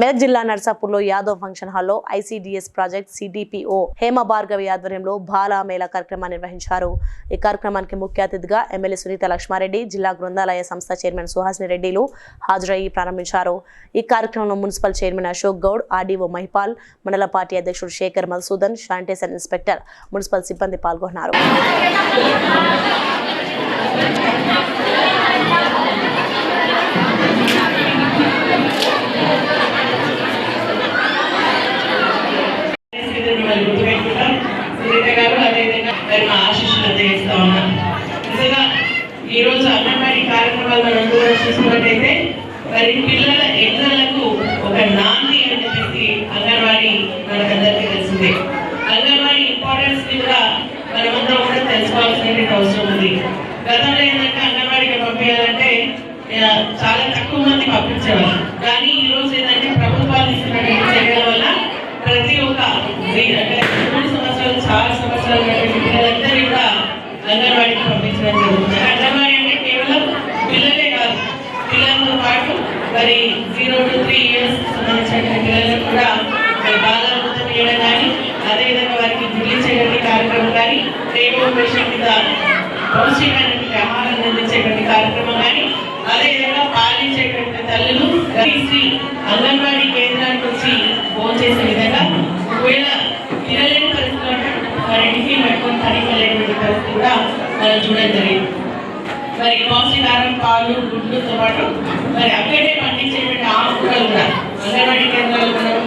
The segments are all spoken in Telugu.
మెదక్ జిల్లా నర్సాపూర్లో యాదవ్ ఫంక్షన్ హాల్లో ICDS project CDPO Hema Bhargavi ఆధ్వర్యంలో బాలా మేళా కార్యక్రమాన్ని నిర్వహించారు. ఈ కార్యక్రమానికి ముఖ్య అతిథిగా ఎమ్మెల్యే సునీత లక్ష్మారెడ్డి జిల్లా గ్రంథాలయ సంస్థ చైర్మన్ సుహాసిని రెడ్డిలు హాజరయ్యి ప్రారంభించారు. ఈ కార్యక్రమంలో municipal chairman Ashok Goud RDO Mahipal మండల పార్టీ అధ్యక్షుడు Shekhar Madhusudan sanitation inspector municipal సిబ్బంది పాల్గొన్నారు పరిస్థితిని మరి గుర్తుపెట్టుకుంటాం సునీత గారు అదేవిధంగా మరి మా తెలియజేస్తా అందజేస్తా నిజంగా ఈరోజు అంగన్వాడీ కార్యక్రమాలు మనం కూడా చూసుకున్నట్టయితే మరి పిల్లల ఎగ్జామ్లకు ఒక నాంది అని చెప్పి అంగన్వాడీ మనకందరికీ తెలిసిందే. అంగన్వాడీ ఇంపార్టెన్స్ కూడా మనమందరం కూడా తెలుసుకోవాల్సిన అవసరం ఉంది. గతంలో ఏంటంటే అంగన్వాడీకి పంపించాలంటే చాలా తక్కువ మంది పంపించేవారు కానీ ఈ రోజు ఏంటంటే ప్రభుత్వాలు ఇస్తున్న చర్యల వల్ల ప్రతి ఒక్క మూడు సంవత్సరాలు చాలా సంవత్సరాలు అంగన్వాడీకి పంపించడం జరుగుతుంది. అంగన్వాడీ అంటే కేవలం పిల్లలే కాదు పిల్లలతో పాటు మరి జీరో టు త్రీ ఇయర్స్ సంబంధించిన పిల్లలకు కూడా మరి చేయడం ఇవ్వడం కానీ అదేవిధంగా వారికి గుర్తించేటువంటి కార్యక్రమం కానీ రేడియో పేషెంట్ మీద పౌష్టికమైనటువంటి ఆహారం అందించేటువంటి కార్యక్రమం కానీ అదేవిధంగా పాలించేటువంటి తల్లులు శ్రీ అంగన్వాడీ మనం చూడడం జరిగింది. మరి పౌష్టికారం పాలు గుడ్లతో పాటు మరి అక్కడే పండించేటువంటి ఆకుకూరలు కూడా అంగన్వాడీ కేంద్రాలు మనం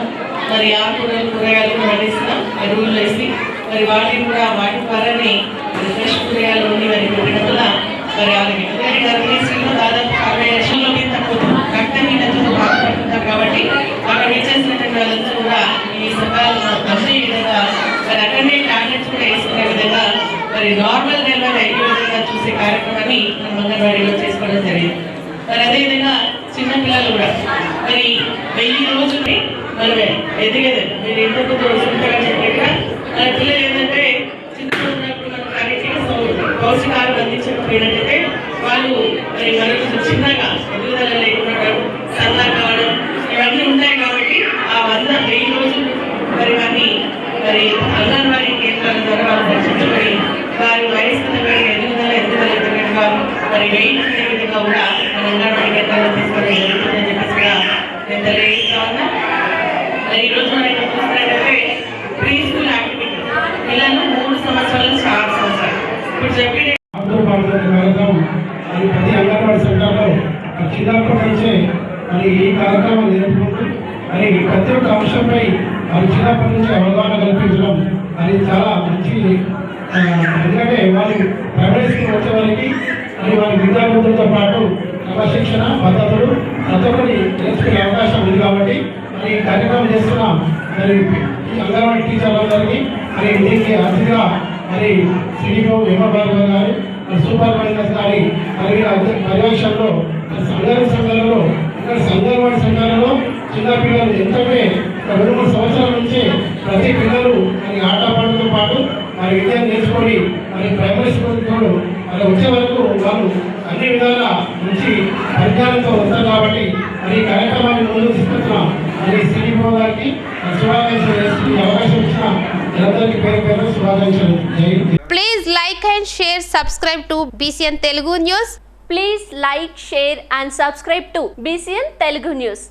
మరి ఆకుకూరలు కూరగాయలు కూడా పండిస్తున్నాం. ఎరువులు వేసి మరి వాటిని కూడా వాటి ద్వారానే ఫ్రెష్ కూరగాయలు ఉండి మరి పెట్టడం వల్ల మరి వాళ్ళకి ఎందుకంటే గర్భిణీస్త్రీలో దాదాపు అరవై లక్షల్లోకి తక్కువ రక్తహీనతతో బాధపడుతుంటారు కాబట్టి అక్కడ చేసినటువంటి వాళ్ళందరూ కూడా ఈ సకాలంలో అదే విధంగా మరి అక్కడనే టాబ్లెట్స్ కూడా వేసుకునే విధంగా మరి నార్మల్ డేలో రెగ్యులర్గా చూసే కార్యక్రమాన్ని మనం అంగన్వాడీలో చేసుకోవడం జరిగింది. మరి అదేవిధంగా చిన్నపిల్లలు కూడా మరి వెయ్యి రోజుల్ని మనమే ఎదిగేది మీరు ఇంతకు చూసుకుంటారని చెప్పినట్టుగా మన పిల్లలు ఏంటంటే చిన్నప్పుడు ఉన్నప్పుడు మనం వారికి పౌష్టికారం అందించకపోయినట్టయితే వాళ్ళు మరి మనకు చిన్నగా ఎదుగుదల లేకుండా సన్నా కావడం ఇవన్నీ ఉంటాయి కాబట్టి ఆ వంద వెయ్యి రోజులు మరి వారిని మరి అన్న మరి వెయిట్ విధంగా కూడా మన అంగన్వాడీ కేంద్రాల్లో తీసుకోవడం జరుగుతుందని చెప్పేసి కూడా నేను తెలియజేస్తా ఉన్నా మరి ఈరోజు మనం ఇక్కడ చూసినట్టయితే ప్రీ స్కూల్ యాక్టివిటీ పిల్లలు మూడు సంవత్సరాలు ఆరు సంవత్సరాలు ఇప్పుడు చెప్పిన మరి ప్రతి అంగన్వాడీ సెంటర్లో చిన్నప్పటి నుంచే మరి ఈ కార్యక్రమం నేర్పుకుంటూ మరి ప్రతి ఒక్క అంశంపై మరి చిన్నప్పటి నుంచి అవగాహన కల్పించడం అది చాలా మంచి ఎందుకంటే వారి ప్రైమరీ స్కూల్ వచ్చే వారికి మరి వారి విద్యార్థులతో పాటు క్రమశిక్షణ పద్ధతులు ప్రతి ఒక్కరి నేర్చుకునే అవకాశం ఉంది కాబట్టి మరి ఈ కార్యక్రమం చేస్తున్న. మరి ఈ అంగన్వాడీ టీచర్లందరికీ మరి దీనికి అతిథిగా మరి శ్రీరావు హేమభాగవ గారు మరి సూపర్వైజర్ గారి మరి పర్యవేక్షణలో సంఘాల సంఘాలలో ఇక్కడ సంఘాలవాడి సంఘాలలో చిన్నపిల్లలు ఎంతమే రెండు మూడు సంవత్సరాల నుంచి ప్రతి పిల్లలు మరి ఆటపాటతో పాటు మరి విద్యను నేర్చుకొని మరి ప్రైమరీ స్కూల్ తోడు మరి వచ్చే వరకు వాళ్ళు అన్ని విధాల మంచి పరిజ్ఞానంతో వస్తారు కాబట్టి మరి ఈ కార్యక్రమాన్ని ముందుకు తీసుకొచ్చిన మరి శ్రీరావు గారికి మరి శుభాకాంక్షలు చేస్తూ ఈ అవకాశం ఇచ్చిన అందరికీ పేరు పేరు శుభాకాంక్షలు జై Hind. Please like and share, subscribe to BCN Telugu News. Please like, share and subscribe to BCN Telugu News.